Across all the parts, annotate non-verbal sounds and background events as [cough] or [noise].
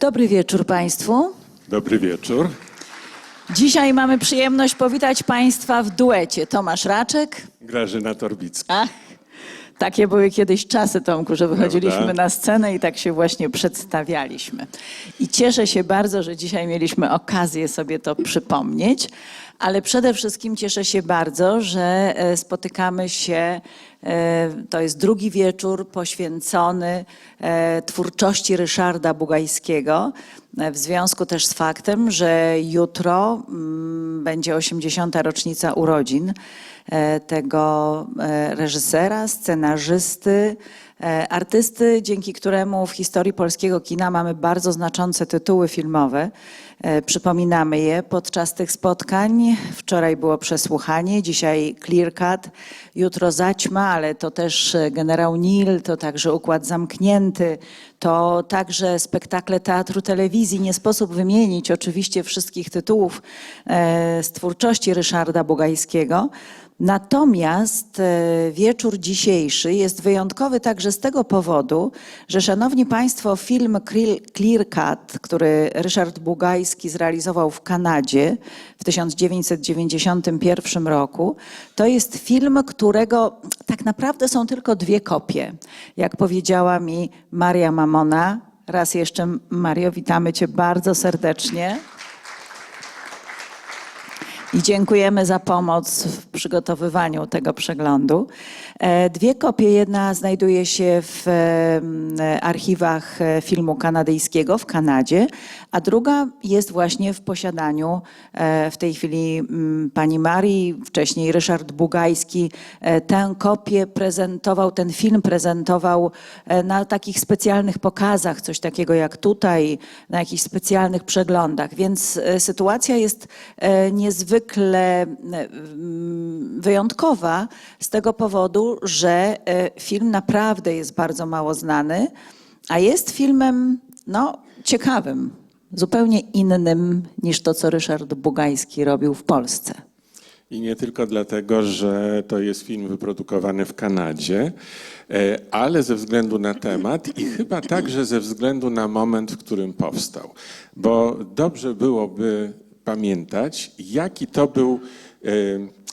Dobry wieczór Państwu. Dobry wieczór. Dzisiaj mamy przyjemność powitać Państwa w duecie. Tomasz Raczek. Grażyna Torbicka. Ach, takie były kiedyś czasy, Tomku, że wychodziliśmy Prawda? na scenę i tak się właśnie przedstawialiśmy. I cieszę się bardzo, że dzisiaj mieliśmy okazję sobie to przypomnieć, ale przede wszystkim cieszę się bardzo, że e, spotykamy się. e, To jest drugi wieczór poświęcony e, twórczości Ryszarda Bugajskiego. W związku też z faktem, że jutro mm, będzie 80. rocznica urodzin tego reżysera, scenarzysty, artysty, dzięki któremu w historii polskiego kina mamy bardzo znaczące tytuły filmowe. E, Przypominamy je podczas tych spotkań. Wczoraj było przesłuchanie, dzisiaj Clear Cut, jutro Zaćma, ale to też e, Generał Nil, to także Układ Zamknięty, to także spektakle teatru, telewizji. Nie sposób wymienić oczywiście wszystkich tytułów e, z twórczości Ryszarda Bugajskiego. Natomiast e, wieczór dzisiejszy jest wyjątkowy także z tego powodu, że szanowni Państwo, film Clear- Cut, który Ryszard Bugajski zrealizował w Kanadzie w 1991 roku, to jest film, którego tak naprawdę są tylko dwie kopie. Jak powiedziała mi Maria Mamona, raz jeszcze Mario, witamy Cię bardzo serdecznie. I dziękujemy za pomoc w przygotowywaniu tego przeglądu. E, Dwie kopie. Jedna znajduje się w em, archiwach e, filmu kanadyjskiego w Kanadzie, a druga jest właśnie w posiadaniu e, w tej chwili mm, pani Marii, wcześniej Ryszard Bugajski. e, Tę kopię prezentował, ten film prezentował e, na takich specjalnych pokazach, coś takiego jak tutaj, na jakichś specjalnych przeglądach. Więc e, sytuacja jest e, niezwykle e, mm, wyjątkowa z tego powodu, że e, film naprawdę jest bardzo mało znany, a jest filmem no, ciekawym, zupełnie innym niż to, co Ryszard Bugajski robił w Polsce. I nie tylko dlatego, że to jest film wyprodukowany w Kanadzie, e, ale ze względu na temat i chyba także ze względu na moment, w którym powstał. Bo dobrze byłoby pamiętać, jaki to był, e,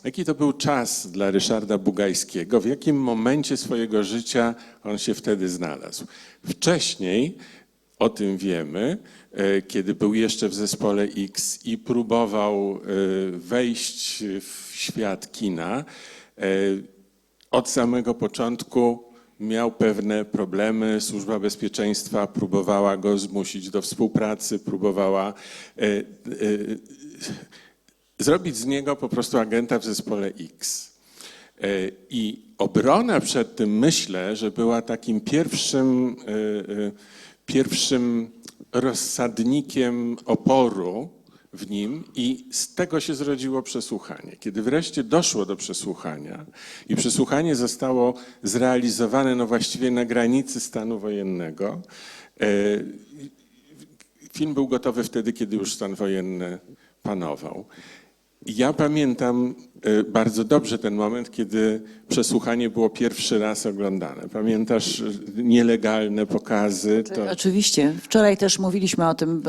jaki to był czas dla Ryszarda Bugajskiego, w jakim momencie swojego życia on się wtedy znalazł. Wcześniej o tym wiemy, e, kiedy był jeszcze w zespole X i próbował e, wejść w świat kina. Od samego początku miał pewne problemy. Służba bezpieczeństwa próbowała go zmusić do współpracy, próbowała e, e, zrobić z niego po prostu agenta w zespole X. E, I obrona przed tym myślę, że była takim pierwszym, pierwszym rozsadnikiem oporu w nim i z tego się zrodziło przesłuchanie. Kiedy wreszcie doszło do przesłuchania i przesłuchanie zostało zrealizowane no właściwie na granicy stanu wojennego, e, film był gotowy wtedy, kiedy już stan wojenny panował. Ja pamiętam bardzo dobrze ten moment, kiedy przesłuchanie było pierwszy raz oglądane. Pamiętasz e, nielegalne pokazy? To... Oczywiście. Wczoraj też mówiliśmy o tym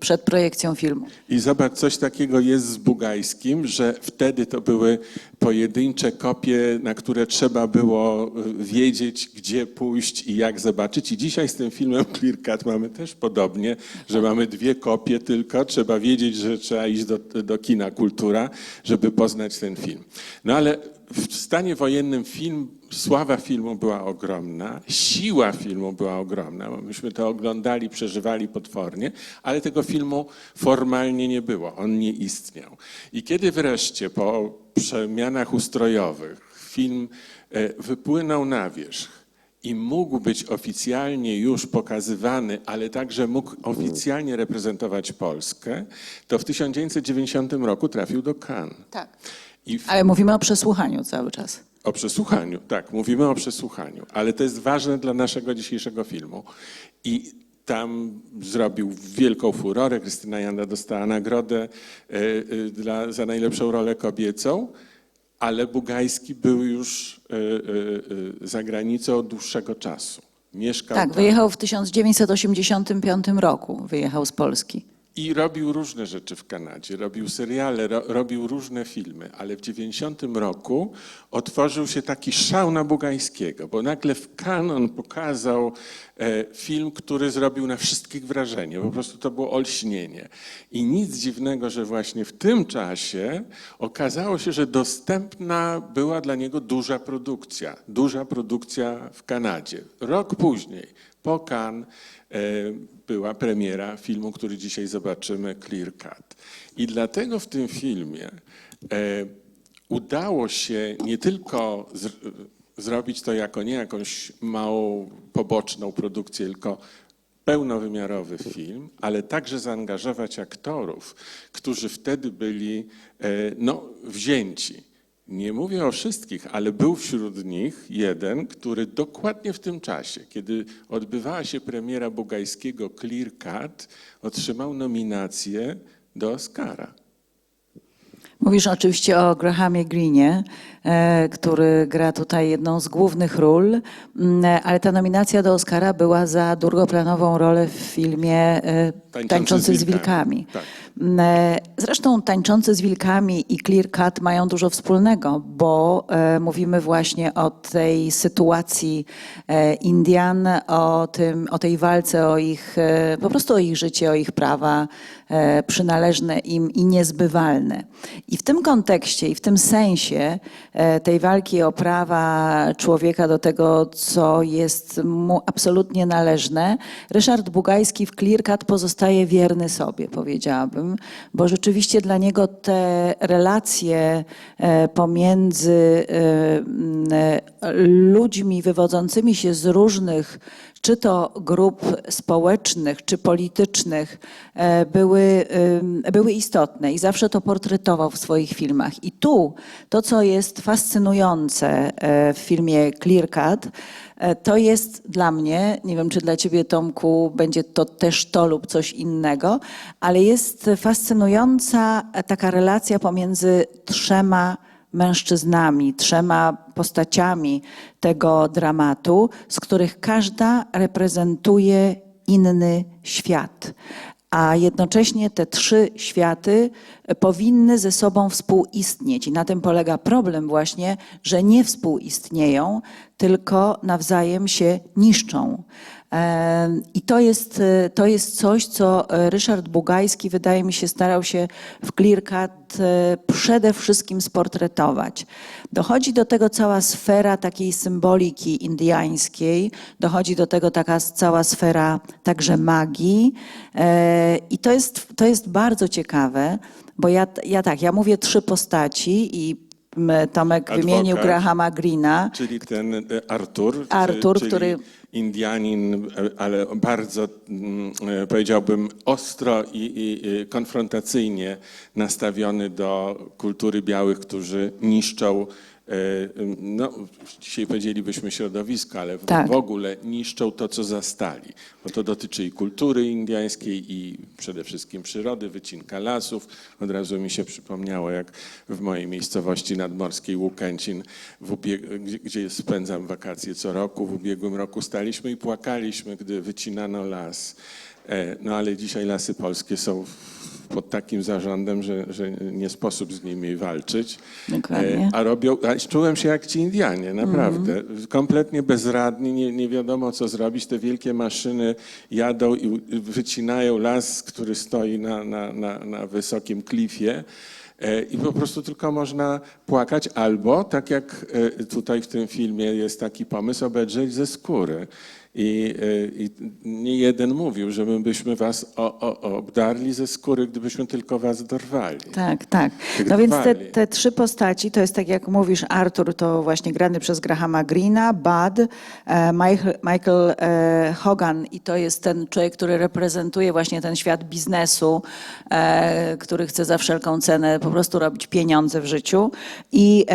przed projekcją filmu. I zobacz, coś takiego jest z Bugajskim, że wtedy to były pojedyncze kopie, na które trzeba było y, wiedzieć, gdzie pójść i jak zobaczyć. I dzisiaj z tym filmem Clear Cut mamy też podobnie, że mamy dwie kopie tylko. Trzeba wiedzieć, że trzeba iść do, do kina Kultura, żeby poznać ten film. No ale w stanie wojennym film, sława filmu była ogromna, siła filmu była ogromna, bo myśmy to oglądali, przeżywali potwornie, ale tego filmu formalnie nie było, on nie istniał. I kiedy wreszcie po przemianach ustrojowych film e, wypłynął na wierzch, i mógł być oficjalnie już pokazywany, ale także mógł oficjalnie reprezentować Polskę, to w 1990 roku trafił do Cannes. Tak. I w Ale mówimy o przesłuchaniu cały czas. o przesłuchaniu, tak, mówimy o przesłuchaniu, ale to jest ważne dla naszego dzisiejszego filmu. I tam zrobił wielką furorę. Krystyna Janda dostała nagrodę e, e, dla, za najlepszą rolę kobiecą, ale Bugajski był już e, e, e, za granicą od dłuższego czasu. Mieszkał Tak, tam. wyjechał w 1985 roku, wyjechał z Polski. I robił różne rzeczy w Kanadzie. Robił seriale, ro, robił różne filmy, ale w 90 roku otworzył się taki szał na Bugajskiego, bo nagle w Cannes on pokazał e, film, który zrobił na wszystkich wrażenie. Po prostu to było olśnienie. I nic dziwnego, że właśnie w tym czasie okazało się, że dostępna była dla niego duża produkcja. Duża produkcja w Kanadzie. Rok później, po Cannes, e, była premiera filmu, który dzisiaj zobaczymy, Clear Cut. I dlatego w tym filmie e, udało się nie tylko z, zrobić to jako nie jakąś małą, poboczną produkcję, tylko pełnowymiarowy film, ale także zaangażować aktorów, którzy wtedy byli e, no, wzięci. Nie mówię o wszystkich, ale był wśród nich jeden, który dokładnie w tym czasie, kiedy odbywała się premiera bugajskiego Clear Cut, otrzymał nominację do Oscara. Mówisz oczywiście o Grahamie Greenie, e, który gra tutaj jedną z głównych ról, mm, ale ta nominacja do Oscara była za drugoplanową rolę w filmie e, Tańczący Tańczący z z wilkami. wilkami. Tak. Mm, e, Zresztą Tańczący z wilkami i Clear Cut mają dużo wspólnego, bo mówimy właśnie o tej sytuacji Indian, o, tym, o tej walce o ich, po prostu o ich życie, o ich prawa przynależne im i niezbywalne. I w tym kontekście i w tym sensie e, tej walki o prawa człowieka do tego, co jest mu absolutnie należne, Ryszard Bugajski w Clear Cut pozostaje wierny sobie, powiedziałabym, bo rzeczywiście dla niego te relacje e, pomiędzy e, e, ludźmi wywodzącymi się z różnych czy to grup społecznych, czy politycznych, e, były, ym, były istotne i zawsze to portretował w swoich filmach. I tu to, co jest fascynujące e, w filmie Clear Cut, e, to jest dla mnie, nie wiem czy dla ciebie Tomku będzie to też to lub coś innego, ale jest fascynująca taka relacja pomiędzy trzema mężczyznami, trzema postaciami tego dramatu, z których każda reprezentuje inny świat. A jednocześnie te trzy światy powinny ze sobą współistnieć. I na tym polega problem właśnie, że nie współistnieją, tylko nawzajem się niszczą. I to jest, e, to jest coś, co e, Ryszard Bugajski, wydaje mi się, starał się w Clear Cut e, przede wszystkim sportretować. Dochodzi do tego cała sfera takiej symboliki indyjskiej, dochodzi do tego taka cała sfera także magii. I to jest, to jest bardzo ciekawe, bo ja, ja tak, ja mówię trzy postaci i Tomek Adwokat. wymienił Grahama Greena. Czyli ten e, Artur, Artur, czyli który- Indianin, e, ale bardzo, e, powiedziałbym, ostro i, i konfrontacyjnie nastawiony do kultury białych, którzy niszczą, no, dzisiaj powiedzielibyśmy środowisko, ale w, Tak. w ogóle niszczą to, co zastali. Bo to dotyczy i kultury indyjskiej, i przede wszystkim przyrody, wycinka lasów. Od razu mi się przypomniało, jak w mojej miejscowości nadmorskiej Łukęcin, gdzie, spędzam wakacje co roku, w ubiegłym roku staliśmy i płakaliśmy, gdy wycinano las. E, No ale dzisiaj lasy polskie są w- pod takim zarządem, że, że nie sposób z nimi walczyć. Dokładnie. A robią, a czułem się jak ci Indianie, naprawdę. Kompletnie bezradni, nie, nie wiadomo co zrobić. Te wielkie maszyny jadą i i wycinają las, który stoi na, na, na, na wysokim klifie. E, I po prostu tylko można płakać, albo tak jak e, tutaj w tym filmie jest taki pomysł, obedrzeć ze skóry. I, e, I nie jeden mówił, że my byśmy was o, o, obdarli ze skóry, gdybyśmy tylko was dorwali. Tak, tak. No więc te, te trzy postaci, to jest tak jak mówisz, Arthur to właśnie grany przez Grahama Greena, Bud, e, Michael, Michael e, Hogan i to jest ten człowiek, który reprezentuje właśnie ten świat biznesu, który chce za wszelką cenę po prostu robić pieniądze w życiu. I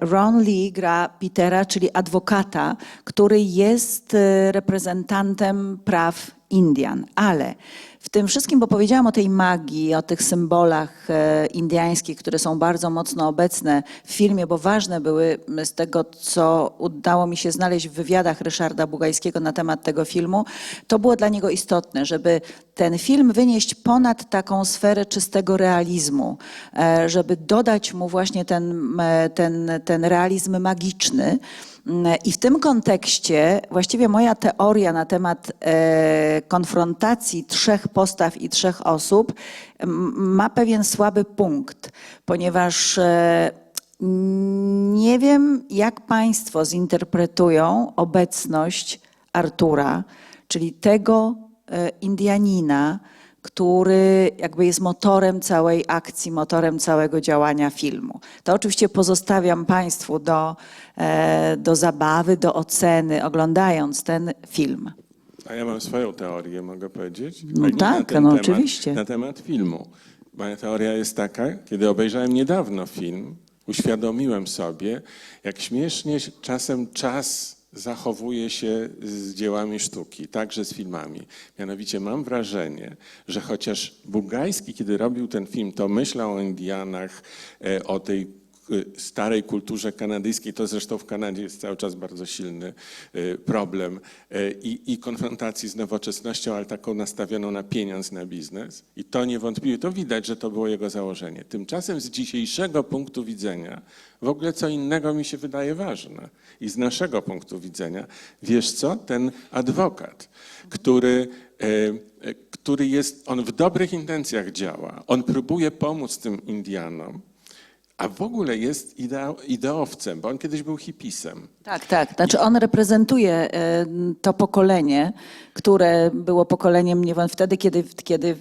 Ron Lee gra Petera, czyli adwokata, który jest e, reprezentantem praw Indian, ale w tym wszystkim, bo powiedziałam o tej magii, o tych symbolach e, indyjskich, które są bardzo mocno obecne w filmie, bo ważne były z tego, co udało mi się znaleźć w wywiadach Ryszarda Bugajskiego na temat tego filmu, to było dla niego istotne, żeby ten film wynieść ponad taką sferę czystego realizmu, e, żeby dodać mu właśnie ten, e, ten, ten realizm magiczny. Mm, I w tym kontekście właściwie moja teoria na temat e, konfrontacji trzech postaw i trzech osób ma pewien słaby punkt, ponieważ e, nie wiem, jak Państwo zinterpretują obecność Artura, czyli tego e, Indianina, który jakby jest motorem całej akcji, motorem całego działania filmu. To oczywiście pozostawiam Państwu do, e, do zabawy, do oceny, oglądając ten film. A ja mam swoją teorię, mogę powiedzieć? No tak, no temat, oczywiście. Na temat filmu. Moja teoria jest taka, kiedy obejrzałem niedawno film, uświadomiłem sobie, jak śmiesznie czasem czas zachowuje się z dziełami sztuki, także z filmami. Mianowicie mam wrażenie, że chociaż Bugajski, kiedy robił ten film, to myślał o Indianach, e, o tej starej kulturze kanadyjskiej, to zresztą w Kanadzie jest cały czas bardzo silny y, problem y, i, i konfrontacji z nowoczesnością, ale taką nastawioną na pieniądz, na biznes. I to niewątpliwie, to widać, że to było jego założenie. Tymczasem z dzisiejszego punktu widzenia w ogóle co innego mi się wydaje ważne. I z naszego punktu widzenia, wiesz co, ten adwokat, który który jest, on w dobrych intencjach działa, on próbuje pomóc tym Indianom, a w ogóle jest ideo, ideowcem, bo on kiedyś był hipisem. Tak, tak. Znaczy on reprezentuje e, to pokolenie, które było pokoleniem nie wiem, wtedy, kiedy, kiedy e,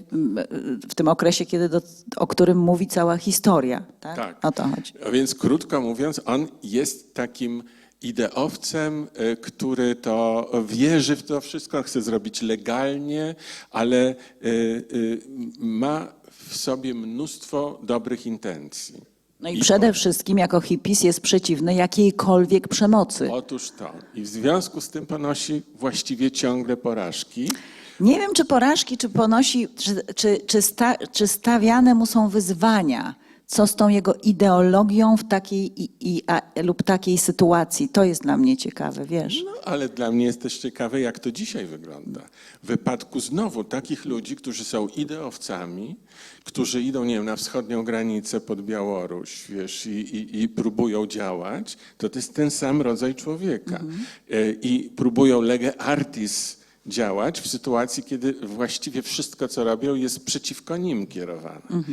w tym okresie, kiedy do, o którym mówi cała historia. Tak? Tak. O to chodzi. A więc krótko mówiąc, on jest takim ideowcem, y, który to wierzy w to wszystko, chce zrobić legalnie, ale ma w sobie mnóstwo dobrych intencji. No i przede wszystkim jako hippies jest przeciwny jakiejkolwiek przemocy. Otóż to. I w związku z tym ponosi właściwie ciągle porażki. Nie wiem, czy porażki, czy ponosi, czy, czy, czy, sta, czy stawiane mu są wyzwania. Co z tą jego ideologią w takiej i, i, a, lub takiej sytuacji? To jest dla mnie ciekawe, wiesz? No, ale dla mnie jest też ciekawe, jak to dzisiaj wygląda. W wypadku znowu takich ludzi, którzy są ideowcami, którzy idą, nie wiem, na wschodnią granicę pod Białoruś, wiesz, i, i, i próbują działać, to to jest ten sam rodzaj człowieka. E, I próbują lege artis działać w sytuacji, kiedy właściwie wszystko, co robią, jest przeciwko nim kierowane.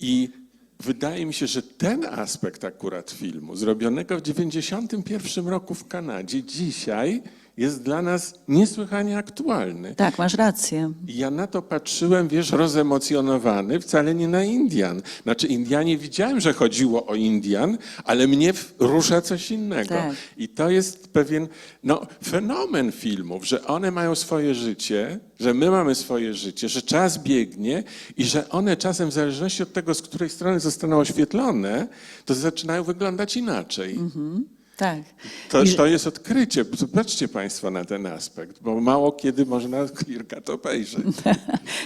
I Wydaje mi się, że ten aspekt akurat filmu, zrobionego w 91 roku w Kanadzie, dzisiaj jest dla nas niesłychanie aktualny. Tak, masz rację. Ja na to patrzyłem, wiesz, rozemocjonowany, wcale nie na Indian. Znaczy, Indianie widziałem, że chodziło o Indian, ale mnie rusza coś innego. Tak. I to jest pewien no, fenomen filmów, że one mają swoje życie, że my mamy swoje życie, że czas biegnie i że one czasem, w zależności od tego, z której strony zostaną oświetlone, to zaczynają wyglądać inaczej. Tak. To, to jest odkrycie. Zobaczcie Państwo na ten aspekt, bo mało kiedy można Clearka to obejrzeć. [laughs]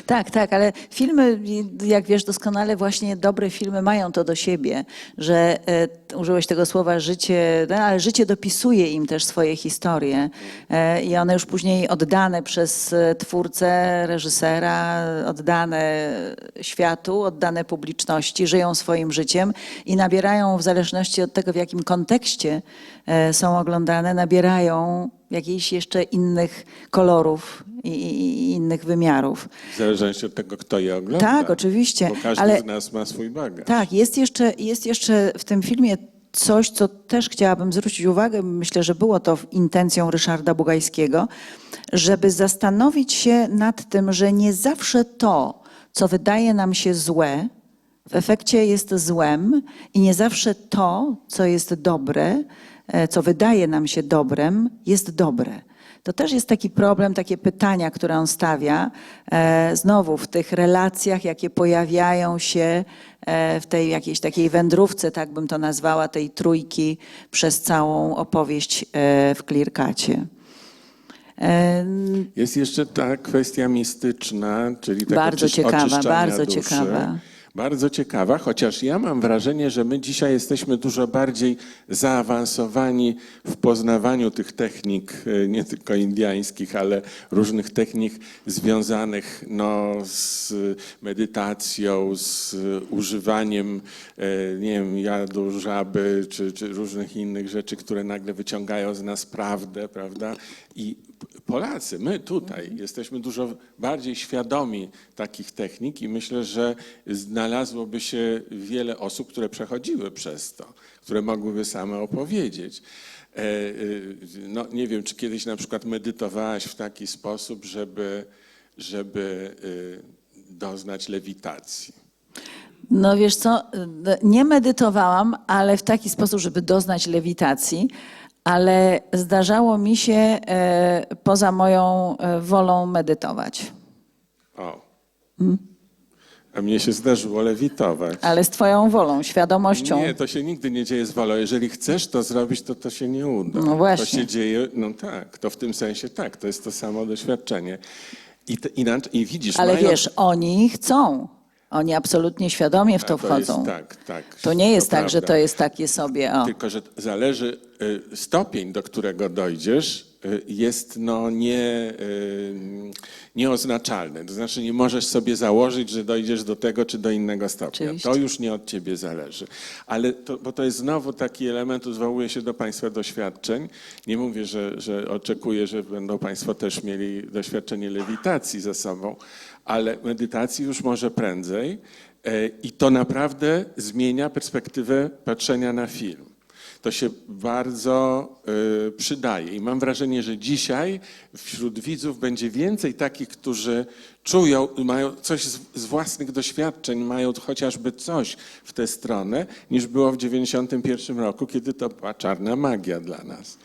Tak, tak, ale filmy, jak wiesz doskonale, właśnie dobre filmy mają to do siebie, że e, użyłeś tego słowa życie, no, ale życie dopisuje im też swoje historie e, i one już później oddane przez e, twórcę, reżysera, oddane światu, oddane publiczności, żyją swoim życiem i nabierają w zależności od tego, w jakim kontekście są oglądane, nabierają jakichś jeszcze innych kolorów i, i, innych wymiarów. W zależności od tego, kto je ogląda. Tak, oczywiście, Bo każdy ale- z nas ma swój bagaż. Tak, jest jeszcze, jest jeszcze w tym filmie coś, co też chciałabym zwrócić uwagę, myślę, że było to intencją Ryszarda Bugajskiego, żeby zastanowić się nad tym, że nie zawsze to, co wydaje nam się złe, w efekcie jest złem i nie zawsze to, co jest dobre, e, co wydaje nam się dobrem, jest dobre. To też jest taki problem, takie pytania, które on stawia, e, znowu w tych relacjach, jakie pojawiają się e, w tej jakiejś takiej wędrówce, tak bym to nazwała, tej trójki przez całą opowieść e, w Clearcacie. E, Jest jeszcze ta kwestia mistyczna, czyli tego Bardzo ciekawa, bardzo duszy. ciekawa. Bardzo ciekawa, chociaż ja mam wrażenie, że my dzisiaj jesteśmy dużo bardziej zaawansowani w poznawaniu tych technik, e, nie tylko indiańskich, ale różnych technik związanych no, z medytacją, z używaniem, e, nie wiem, jadu, żaby, czy, czy różnych innych rzeczy, które nagle wyciągają z nas prawdę, prawda? I Polacy, my tutaj jesteśmy dużo bardziej świadomi takich technik i myślę, że znalazłoby się wiele osób, które przechodziły przez to, które mogłyby same opowiedzieć. E, e, No, nie wiem, czy kiedyś na przykład medytowałaś w taki sposób, żeby, żeby e, doznać lewitacji. No wiesz co, nie medytowałam, ale w taki sposób, żeby doznać lewitacji, ale zdarzało mi się e, poza moją e, wolą medytować. O. A mnie się zdarzyło lewitować. Ale z twoją wolą, świadomością. Nie, to się nigdy nie dzieje z wolą. Jeżeli chcesz to zrobić, to to się nie uda. No właśnie. To się dzieje, no tak, to w tym sensie tak, to jest to samo doświadczenie. I, te, inaczej, i widzisz, Ale mają, wiesz, oni chcą. Oni absolutnie świadomie w to A wchodzą. Jest, tak, tak. To nie jest tak, że prawda. to jest takie sobie. O. Tylko, że zależy y, stopień, do którego dojdziesz, jest no nie, y, nieoznaczalny. To znaczy nie możesz sobie założyć, że dojdziesz do tego czy do innego stopnia. Oczywiście. To już nie od ciebie zależy. Ale to, bo to jest znowu taki element, odwołuje się do Państwa doświadczeń. Nie mówię, że, że oczekuję, że będą Państwo też mieli doświadczenie lewitacji ze sobą, ale medytacji już może prędzej. E, I to naprawdę zmienia perspektywę patrzenia na film. To się bardzo y, przydaje. I mam wrażenie, że dzisiaj wśród widzów będzie więcej takich, którzy czują, mają coś z, własnych doświadczeń, mają chociażby coś w tę stronę, niż było w 91 roku, kiedy to była czarna magia dla nas.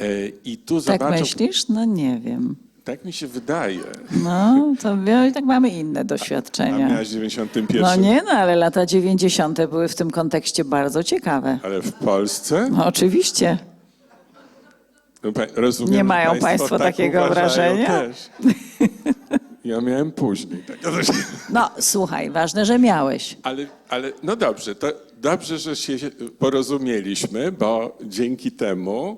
Y, I tu Tak zobaczą, myślisz? No nie wiem. Tak mi się wydaje. No, to my i tak mamy inne A doświadczenia. miałaś w 91, No nie, no ale lata 90. były w tym kontekście bardzo ciekawe. ale w Polsce? No oczywiście. No, Rozumiem, Nie mają państwo państwo tak takiego wrażenia? Też. Ja miałem później. Tak. No słuchaj, ważne, że miałeś. Ale, ale no dobrze, to dobrze, że się porozumieliśmy, bo dzięki temu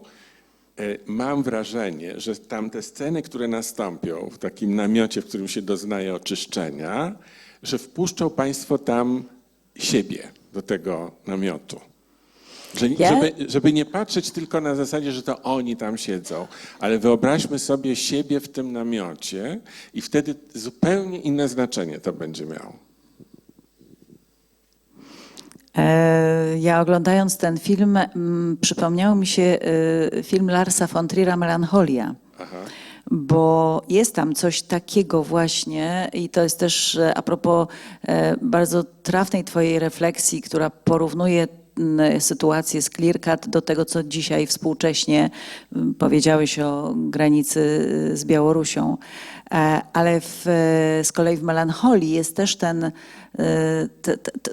mam wrażenie, że tamte sceny, które nastąpią w takim namiocie, w którym się doznaje oczyszczenia, że wpuszczą Państwo tam siebie do tego namiotu. Że, Ja- żeby, żeby nie patrzeć tylko na zasadzie, że to oni tam siedzą, ale wyobraźmy sobie siebie w tym namiocie i wtedy zupełnie inne znaczenie to będzie miało. E, Ja oglądając ten film, przypomniał mi się e, film Larsa von Trier'a Melancholia. Aha. Bo jest tam coś takiego właśnie i to jest też a propos e, bardzo trafnej twojej refleksji, która porównuje sytuację z Clearcut do tego, co dzisiaj współcześnie mm, powiedziałeś o granicy y, z Białorusią. E, Ale w, z kolei w melancholii jest też ten, y, to,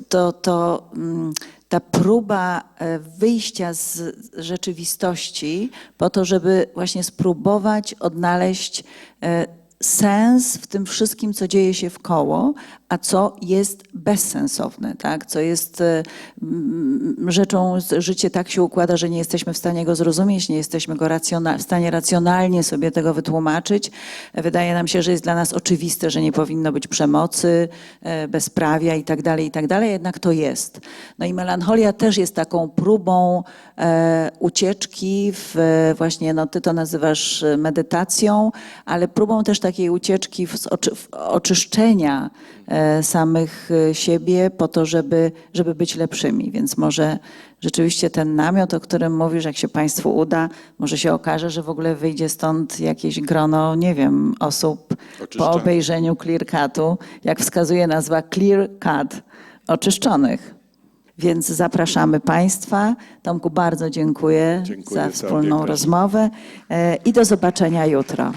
to, to, mm, ta próba e, wyjścia z rzeczywistości po to, żeby właśnie spróbować odnaleźć e, sens w tym wszystkim, co dzieje się w koło, a co jest bezsensowne, tak? co jest e, rzeczą, życie tak się układa, że nie jesteśmy w stanie go zrozumieć, nie jesteśmy go w stanie racjonalnie sobie tego wytłumaczyć. Wydaje nam się, że jest dla nas oczywiste, że nie powinno być przemocy, e, bezprawia i tak dalej, i tak jednak to jest. No i melancholia też jest taką próbą e, ucieczki w właśnie, no ty to nazywasz medytacją, ale próbą też takiej ucieczki oczy, w oczyszczenia samych e, siebie po to, żeby, żeby być lepszymi. Więc może rzeczywiście ten namiot, o którym mówisz, jak się Państwu uda, może się okaże, że w ogóle wyjdzie stąd jakieś grono, nie wiem, osób po obejrzeniu Clear Cutu, jak wskazuje nazwa Clear Cut, oczyszczonych. Więc zapraszamy Państwa. Tomku, bardzo dziękuję, Dziękuję za wspólną rozmowę e, i do zobaczenia jutro.